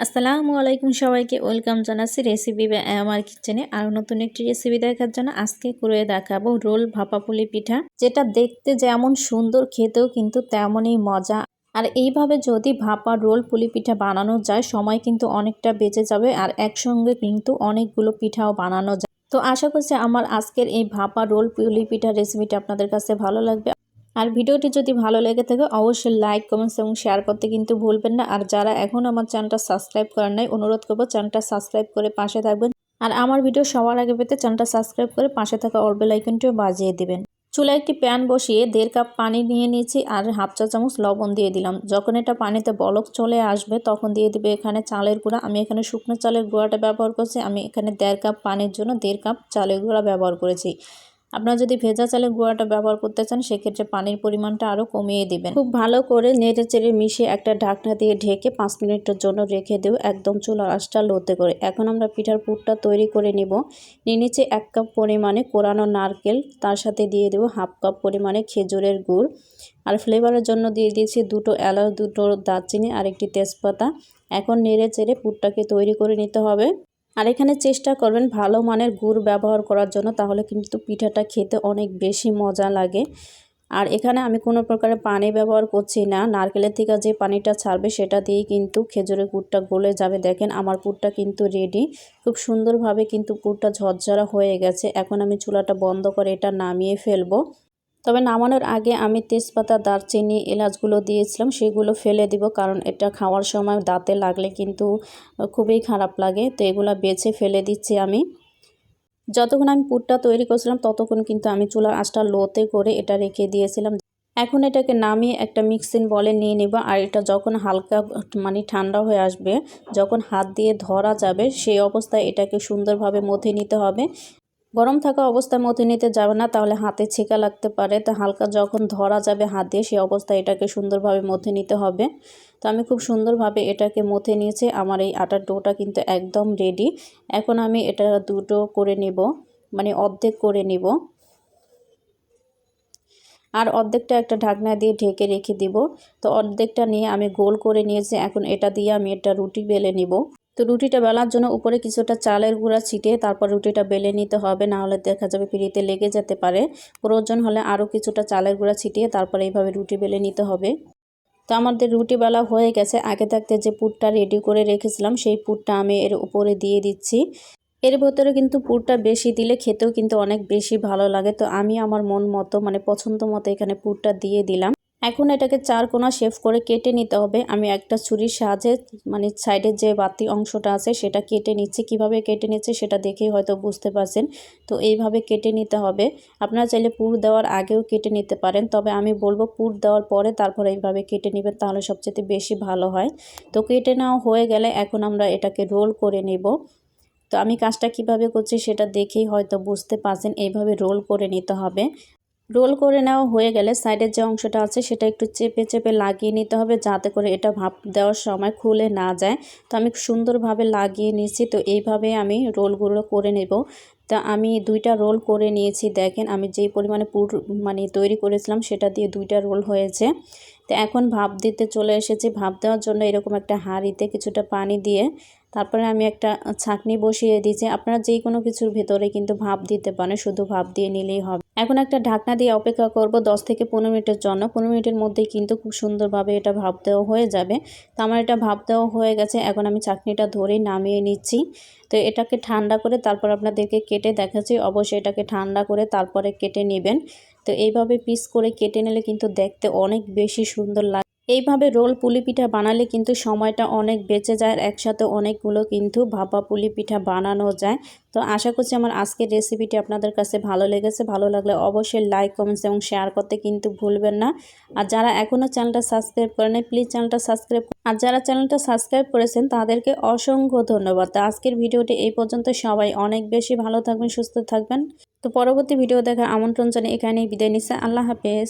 আসসালামু আলাইকুম সবাইকে, ওয়েলকাম জানাচ্ছি রেসিপি আমার কিচেনে আর নতুন একটি রেসিপি দেখার জন্য আজকে করে দেখাবো রোল ভাপাপুলি পিঠা, যেটা দেখতে যেমন সুন্দর, খেতেও কিন্তু তেমনই মজা। আর এইভাবে যদি ভাপা রোল পুলি পিঠা বানানো যায়, সময় কিন্তু অনেকটা বেঁচে যাবে আর একসঙ্গে কিন্তু অনেকগুলো পিঠাও বানানো যায়। তো আশা করছি আমার আজকের এই ভাপা রোল পুলি পিঠা রেসিপিটা আপনাদের কাছে ভালো লাগবে। আর ভিডিওটি যদি ভালো লেগে থাকে, অবশ্যই লাইক কমেন্টস এবং শেয়ার করতে কিন্তু ভুলবেন না। আর যারা এখন আমার চ্যানেলটা সাবস্ক্রাইব করেন নাই, অনুরোধ করব চ্যানেলটা সাবস্ক্রাইব করে পাশে থাকবেন। আর আমার ভিডিও সবার আগে পেতে চ্যানেলটা সাবস্ক্রাইব করে পাশে থাকা অল বেল আইকনটিও বাজিয়ে দিবেন। চুলায় একটি প্যান বসিয়ে দেড় কাপ পানি নিয়ে নিয়েছি আর হাফ চা চামচ লবণ দিয়ে দিলাম। যখন এটা পানিতে বলক চলে আসবে, তখন দিয়ে দিবে এখানে চালের গুঁড়া। আমি এখানে শুকনো চালের গুঁড়াটা ব্যবহার করছি। আমি এখানে দেড় কাপ পানির জন্য দেড় কাপ চালের গুঁড়া ব্যবহার করেছি। আপনারা যদি ভেজা চালের গুঁড়াটা ব্যবহার করতে চান, সেক্ষেত্রে পানির পরিমাণটা আরও কমিয়ে দিবেন। খুব ভালো করে নেড়ে চেড়ে মিশিয়ে একটা ঢাকনা দিয়ে ঢেকে পাঁচ মিনিটের জন্য রেখে দেব একদম চুলার আঁচটা লোতে করে। এখন আমরা পিঠার পুরটা তৈরি করে নিব। নিয়ে নিচে এক কাপ পরিমাণে কোরানো নারকেল, তার সাথে দিয়ে দেব হাফ কাপ পরিমাণে খেজুরের গুড়। আর ফ্লেভারের জন্য দিয়ে দিয়েছি দুটো এলাচ, দুটো দারচিনি আর একটি তেজপাতা। এখন নেড়ে চেড়ে পুরটাকে তৈরি করে নিতে হবে। আর এখানে চেষ্টা করবেন ভালো মানের গুড় ব্যবহার করার জন্য, তাহলে কিন্তু পিঠাটা খেতে অনেক বেশি মজা লাগে। আর এখানে আমি কোনো প্রকারের পানি ব্যবহার করছি না, নারকেলের থেকে যে পানিটা ছাড়বে সেটা দিয়েই কিন্তু খেজুরের গুড়টা গলে যাবে। দেখেন আমার পুরটা কিন্তু রেডি খুব সুন্দরভাবে কিন্তু পুরটা ঝরঝরা হয়ে গেছে। এখন আমি চুলাটা বন্ধ করে এটা নামিয়ে ফেলব। তবে নামানোর আগে আমি তেজপাতা, দারচিনি এলাচগুলো দিয়েছিলাম, সেগুলো ফেলে দিব কারণ এটা খাওয়ার সময় দাঁতে লাগলে কিন্তু খুবই খারাপ লাগে। তো এগুলো বেছে ফেলে দিচ্ছি আমি। যতক্ষণ আমি পুরটা তৈরি করছিলাম ততক্ষণ কিন্তু আমি চুলার আঁচটা লোতে করে এটা রেখে দিয়েছিলাম। এখন এটাকে নামিয়ে একটা মিক্সিং বলে নিয়ে নেব আর এটা যখন হালকা মানে ঠান্ডা হয়ে আসবে, যখন হাত দিয়ে ধরা যাবে, সেই অবস্থায় এটাকে সুন্দরভাবে মথে নিতে হবে। গরম থাকা অবস্থায় মধ্যে নিতে যাবে না, তাহলে হাতে ছেঁকা লাগতে পারে। তো হালকা যখন ধরা যাবে হাত দিয়ে সেই অবস্থায় এটাকে সুন্দরভাবে মধ্যে নিতে হবে। তো আমি খুব সুন্দরভাবে এটাকে মথে নিয়েছি। আমার এই আটার ডোটা কিন্তু একদম রেডি এখন আমি এটা দুটো করে নেব মানে অর্ধেক করে নিব। আর অর্ধেকটা একটা ঢাকনা দিয়ে ঢেকে রেখে দিব। তো অর্ধেকটা নিয়ে আমি গোল করে নিয়েছি। এখন এটা দিয়ে আমি এটা রুটি বেলে নিব। তো রুটিটা বেলার জন্য উপরে কিছুটা চালের গুঁড়া ছিটিয়ে তারপর রুটিটা বেলে নিতে হবে না হলে দেখা যাবে পিড়িতে লেগে যেতে পারে। প্রয়োজন হলে আরও কিছুটা চালের গুঁড়া ছিটিয়ে তারপর এইভাবে রুটি বেলে নিতে হবে। তো আমাদের রুটি বেলা হয়ে গেছে। আগে থাকতে যে পুরটা রেডি করে রেখেছিলাম, সেই পুরটা আমি এর উপরে দিয়ে দিচ্ছি। এর ভেতরে কিন্তু পুরটা বেশি দিলে খেতেও কিন্তু অনেক বেশি ভালো লাগে। তো আমি আমার মন মতো মানে পছন্দ মতো এখানে পুরটা দিয়ে দিলাম। এখন এটাকে চার কোনা শেফ করে কেটে নিতে হবে। আমি একটা ছুরির সাহায্যে মানে সাইডের যে বাতি অংশটা আছে, সেটা কেটে নিচ্ছি। কীভাবে কেটে নিচ্ছে সেটা দেখেই হয়তো বুঝতে পারছেন। তো এইভাবে কেটে নিতে হবে। আপনারা চাইলে পুর দেওয়ার আগেও কেটে নিতে পারেন। তবে আমি বলব পুর দেওয়ার পরে তারপরে এইভাবে কেটে নেবেন, তাহলে সবচেয়ে বেশি ভালো হয়। তো কেটে নেওয়া হয়ে গেলে এখন আমরা এটাকে রোল করে নেব। তো আমি কাজটা কীভাবে করছি সেটা দেখেই হয়তো বুঝতে পারছেন। এইভাবে রোল করে নিতে হবে। রোল করে নেওয়া হয়ে গেলে সাইডের যে অংশটা আছে সেটা একটু চেপে চেপে লাগিয়ে নিতে হবে যাতে করে এটা ভাপ দেওয়ার সময় খুলে না যায়। তো আমি সুন্দরভাবে লাগিয়ে নিয়েছি। তো এইভাবে আমি রোলগুলো করে নেব। তা আমি দুইটা রোল করে নিয়েছি। দেখেন আমি যেই পরিমাণে পুর মানে তৈরি করেছিলাম সেটা দিয়ে দুইটা রোল হয়েছে। তো এখন ভাপ দিতে চলে এসেছি। ভাপ দেওয়ার জন্য এরকম একটা হাঁড়িতে কিছুটা পানি দিয়ে তারপরে আমি একটা ছাঁকনি বসিয়ে দিয়েছি। আপনারা যে কোনো কিছুর ভেতরে কিন্তু ভাপ দিতে পারেন, শুধু ভাপ দিয়ে নিলেই হবে। এখন একটা ঢাকনা দিয়ে অপেক্ষা করব 10 থেকে পনেরো মিনিটের জন্য। পনেরো মিনিটের মধ্যেই কিন্তু খুব সুন্দরভাবে এটা ভাপ দেওয়া হয়ে যাবে। তো আমার এটা ভাপ দেওয়া হয়ে গেছে, এখন আমি চাকনিটা ধরেই নামিয়ে নিচ্ছি। তো এটাকে ঠান্ডা করে তারপর আপনাদেরকে কেটে দেখাচ্ছি। অবশ্যই এটাকে ঠান্ডা করে তারপরে কেটে নেবেন। তো এইভাবে পিস করে কেটে নিলে কিন্তু দেখতে অনেক বেশি সুন্দর লাগে এইভাবে রোল পুলি পিঠা বানালে কিন্তু সময়টা অনেক বেঁচে যায় আর একসাথে অনেকগুলো কিন্তু ভাপা পুলি পিঠা বানানো যায়। তো আশা করছি আমার আজকের রেসিপিটি আপনাদের কাছে ভালো লেগেছে। ভালো লাগলে অবশ্যই লাইক কমেন্টস এবং শেয়ার করতে কিন্তু ভুলবেন না। আর যারা এখনও চ্যানেলটা সাবস্ক্রাইব করেন প্লিজ চ্যানেলটা সাবস্ক্রাইব আর যারা চ্যানেলটা সাবস্ক্রাইব করেছেন, তাদেরকে অসংখ্য ধন্যবাদ। তো আজকের ভিডিওটি এই পর্যন্ত। সবাই অনেক বেশি ভালো থাকবেন, সুস্থ থাকবেন। তো পরবর্তী ভিডিও দেখার আমন্ত্রণ জানিয়ে এখানেই বিদায় নিচ্ছে। আল্লাহ হাফেজ।